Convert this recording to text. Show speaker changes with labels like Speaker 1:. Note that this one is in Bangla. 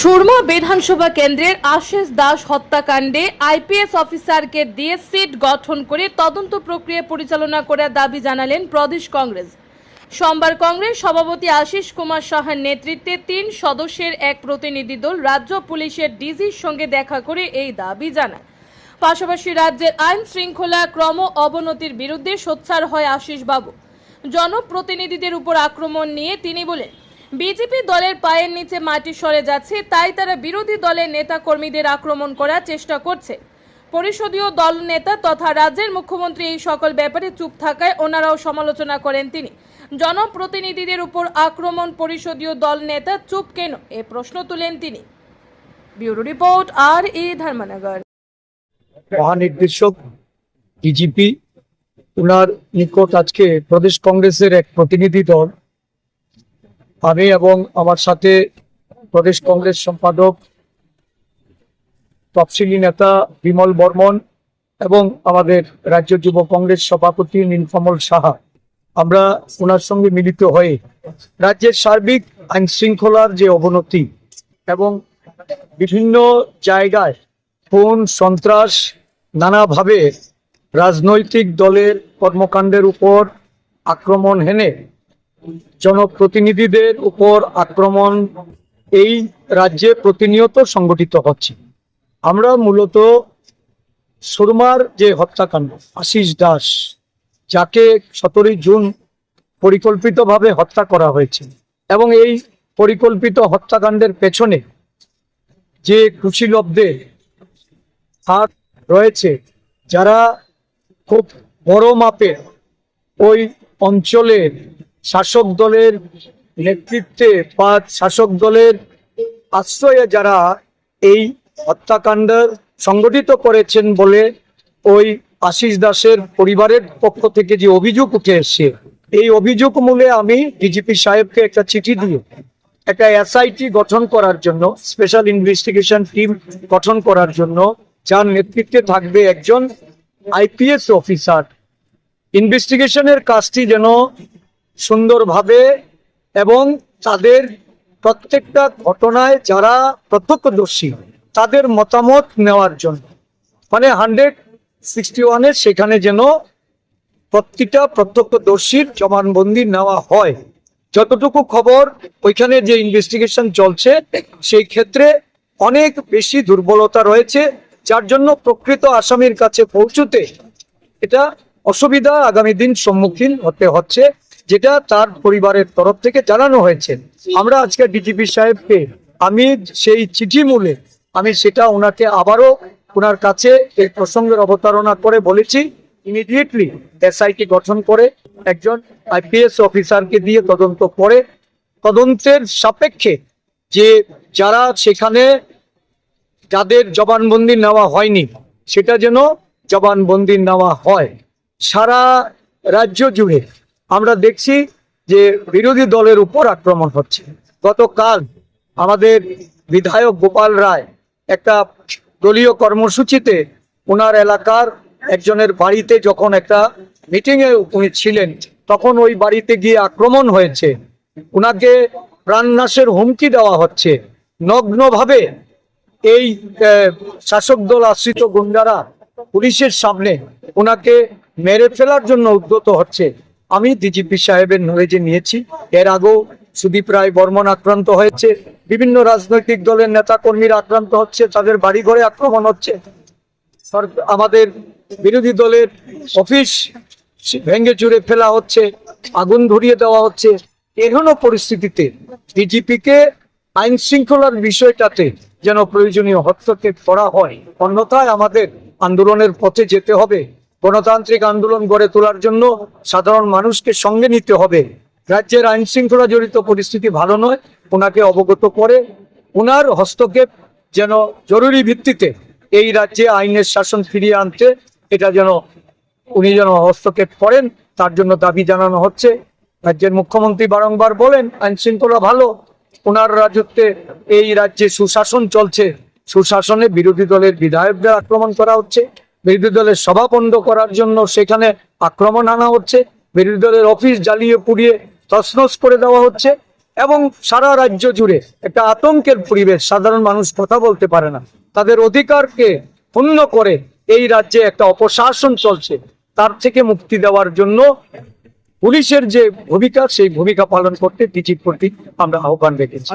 Speaker 1: সুরমা বিধানসভা কেন্দ্রের আশিস দাস হত্যাকাণ্ডে আইপিএস অফিসারকে দিয়ে সিট গঠন করে তদন্ত প্রক্রিয়া পরিচালনা করার দাবি জানালেন প্রদেশ কংগ্রেস। সোমবার কংগ্রেস সভাপতি আশিস কুমার সাহার নেতৃত্বে তিন সদস্যের এক প্রতিনিধি দল রাজ্য পুলিশের ডিজির সঙ্গে দেখা করে এই দাবি জানায়। পাশাপাশি রাজ্যের আইন শৃঙ্খলা ক্রম অবনতির বিরুদ্ধে সোচ্চার হয় আশিস বাবু। জনপ্রতিনিধিদের উপর আক্রমণ নিয়ে তিনি বলেন বিজেপি দলের পায়ের নিচে মাটি সরে যাচ্ছে, তাই তারা বিরোধী দলের নেতা কর্মীদের আক্রমণ করার চেষ্টা করছে। পরিষদীয় দল নেতা তথা রাজ্যের মুখ্যমন্ত্রী এই সকল ব্যাপারে চুপ থাকায় ওনারাও সমালোচনা করেন তিনি। জনপ্রতিনিধিদের উপর আক্রমণ, পরিষদীয় দল নেতা চুপ কেন? এ প্রশ্ন তুলেন তিনি। ব্যুরো রিপোর্ট, আর এ ধর্মনগর।
Speaker 2: মহানির্দেশক ডিজিপি উনার নিকট আজকে প্রদেশ কংগ্রেসের এক প্রতিনিধি দল আমি এবং আমার সাথে প্রদেশ কংগ্রেস সম্পাদক, তফসিলি নেতা বিমল বর্মন এবং আমাদের রাজ্য যুব কংগ্রেস সভাপতি নীলকমল সাহা। আমরা ওনার সঙ্গে মিলিত হয়ে রাজ্যের সার্বিক আইন শৃঙ্খলার যে অবনতি এবং বিভিন্ন জায়গায় খুন, সন্ত্রাস নানাভাবে রাজনৈতিক দলের কর্মকাণ্ডের উপর আক্রমণ হেনে জনপ্রতিনিধিদের উপর আক্রমণ এই রাজ্যে প্রতিনিয়ত সংগঠিত হচ্ছে। আমরা মূলত সুরমার যে হত্যাকাণ্ড, আশিস দাস, যাকে সতেরোই জুন পরিকল্পিতভাবে হত্যা করা হয়েছে এবং এই পরিকল্পিত হত্যাকাণ্ডের পেছনে যে কুশীলবদের হাত রয়েছে, যারা খুব বড় মাপের ওই অঞ্চলের শাসক দলের নেতৃত্বে বা শাসক দলের আশ্রয়ে যারা এই হত্যাকাণ্ড সংগঠিত করেছেন বলে ওই আশিস দাসের পরিবারের পক্ষ থেকে যে অভিযোগ উঠে এসছে, এই অভিযোগ মূলে আমি ডিজিপি সাহেবকে একটা চিঠি দিয়ে একটা এসআইটি গঠন করার জন্য, স্পেশাল ইনভেস্টিগেশন টিম গঠন করার জন্য, যার নেতৃত্বে থাকবে একজন আইপিএস অফিসার। ইনভেস্টিগেশনের কাজটি যেন সুন্দরভাবে এবং তাদের প্রত্যেকটা ঘটনায় যারা প্রত্যক্ষদর্শী, তাদের মতামত নেওয়ার জন্য। মানে হান্ড্রেড সিক্সটি ওয়ানের সেখানে যেন প্রতিটা প্রত্যক্ষদর্শীর জবানবন্দি নেওয়া হয়। যতটুকু খবর ওইখানে যে ইনভেস্টিগেশন চলছে, সেই ক্ষেত্রে অনেক বেশি দুর্বলতা রয়েছে, যার জন্য প্রকৃত আসামির কাছে পৌঁছতে এটা অসুবিধা আগামী দিন সম্মুখীন হতে হচ্ছে। যেটা তার পরিবারের তরফ থেকে জানানো হয়েছে। আমরা আজকে ডিজিপি সাহেবকে আমি সেই চিঠি মূলে আমি সেটা ওনাকে আবারও ওনার কাছে এই প্রসঙ্গের অবতারণা করে বলেছি। ইমিডিয়েটলি এসআইটি গঠন করে একজন আইপিএস অফিসারকে দিয়ে তদন্ত করে। তদন্তের সাপেক্ষে যে যারা সেখানে যাদের জবানবন্দি নেওয়া হয়নি, সেটা যেন জবানবন্দি নেওয়া হয়। সারা রাজ্য জুড়ে আমরা দেখছি যে বিরোধী দলের উপর আক্রমণ হচ্ছে। গতকাল আমাদের বিধায়ক গোপাল রায় একটা দলীয় কর্মসূচিতে ওনার এলাকার একজনের বাড়িতে যখন একটা মিটিং এ উনি ছিলেন, তখন ওই বাড়িতে গিয়ে আক্রমণ হয়েছে। ওনাকে প্রাণনাশের হুমকি দেওয়া হচ্ছে। নগ্নভাবে এই শাসক দল আশ্রিত গুন্ডারা পুলিশের সামনে ওনাকে মেরে ফেলার জন্য উদ্যত হচ্ছে। আমি ডিজিপি সাহেবের নলেজে নিয়েছি। এর আগেও সুদীপ রায় বর্মন আক্রান্ত হয়েছে। বিভিন্ন রাজনৈতিক দলের নেতা কর্মীরা আক্রান্ত হচ্ছে, তাদের বাড়িঘরে আক্রমণ হচ্ছে। আমাদের বিরোধী দলের অফিস ভেঙে চুরে ফেলা হচ্ছে, আগুন ধরিয়ে দেওয়া হচ্ছে। এখনও পরিস্থিতিতে ডিজিপিকে আইন শৃঙ্খলার বিষয়টাতে যেন প্রয়োজনীয় হস্তক্ষেপ করা হয়। অন্যথায় আমাদের আন্দোলনের পথে যেতে হবে। গণতান্ত্রিক আন্দোলন গড়ে তোলার জন্য সাধারণ মানুষকে সঙ্গে নিতে হবে। রাজ্যের আইন শৃঙ্খলা জড়িত পরিস্থিতি ভালো নয়, ওনাকে অবগত করে ওনার হস্তক্ষেপ যেন জরুরি ভিত্তিতে এই রাজ্যে আইনের শাসন ফিরিয়ে আনতে এটা যেন উনি যেন হস্তক্ষেপ করেন, তার জন্য দাবি জানানো হচ্ছে। রাজ্যের মুখ্যমন্ত্রী বারংবার বলেন আইন শৃঙ্খলা ভালো, ওনার রাজত্বে এই রাজ্যে সুশাসন চলছে। সুশাসনে বিরোধী দলের বিধায়কদের আক্রমণ করা হচ্ছে। বিরোধী দলের সভা বন্ধ করার জন্য সেখানে আক্রমণ আনা হচ্ছে। বিরোধী দলের অফিস জ্বালিয়ে পুড়িয়ে তছনছ করে দেওয়া হচ্ছে এবং সারা রাজ্য জুড়ে একটা আতঙ্কের পরিবেশ, সাধারণ মানুষ কথা বলতে পারে না। তাদের অধিকারকে ক্ষুণ্ণ করে এই রাজ্যে একটা অপশাসন চলছে। তার থেকে মুক্তি দেওয়ার জন্য পুলিশের যে ভূমিকা, সেই ভূমিকা পালন করতে ডিজির প্রতি আমরা আহ্বান রেখেছি।